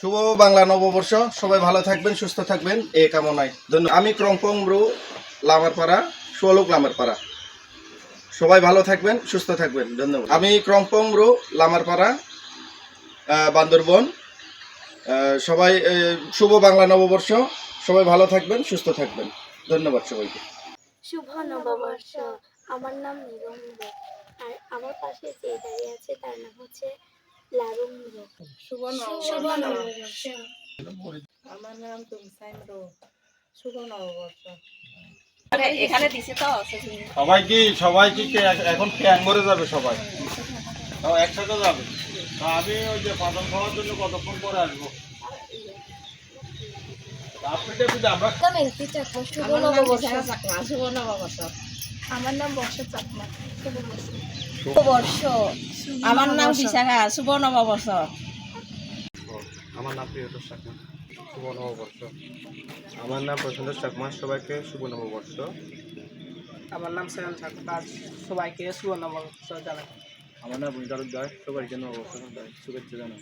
শুভ বাংলা নববর্ষ। সবাই ভালো থাকবেন, সুস্থ থাকবেন। এই কামনায় ধন্যবাদ। আমি ক্রংপং রু লামারপাড়া সোলক লামারপাড়া। সবাই ভালো থাকবেন, সুস্থ থাকবেন। ধন্যবাদ। আমি ক্রংপং রু লামারপাড়া বান্দরবন। সবাই শুভ বাংলা নববর্ষ। সবাই ভালো থাকবেন, সুস্থ থাকবেন। ধন্যবাদ সবাইকে। শুভ নববর্ষ। আমার নাম নিরঙ্গ। আর আমার পাশে যে দাঁড়িয়ে আছে, তার নাম হচ্ছে আমার নাম তুমসাইন রো শুভ নববর্ষ এখানে এখন ক্যাং করে যাবে সবাই। একসাথে যাবে। আমি ওই যে পাতন খাওয়ার জন্য কতক্ষণ পরে আসব? আমার নাম বর্ষা চাকমা। শুভ বর্ষ। আমার নাম বিশাখা শুভ নববর্ষ আমার নাম প্রিয়তোষ চাকমা শুভ নববর্ষ আমার নাম প্রশান্ত চাকমা সবাইকে শুভ নববর্ষ আমার নাম সয়ন ঠাকুর সবাইকে শুভ নববর্ষ জানাই। আমার নাম বুঝতে দাস সবাইকে নববর্ষ শুভেচ্ছা জানাই।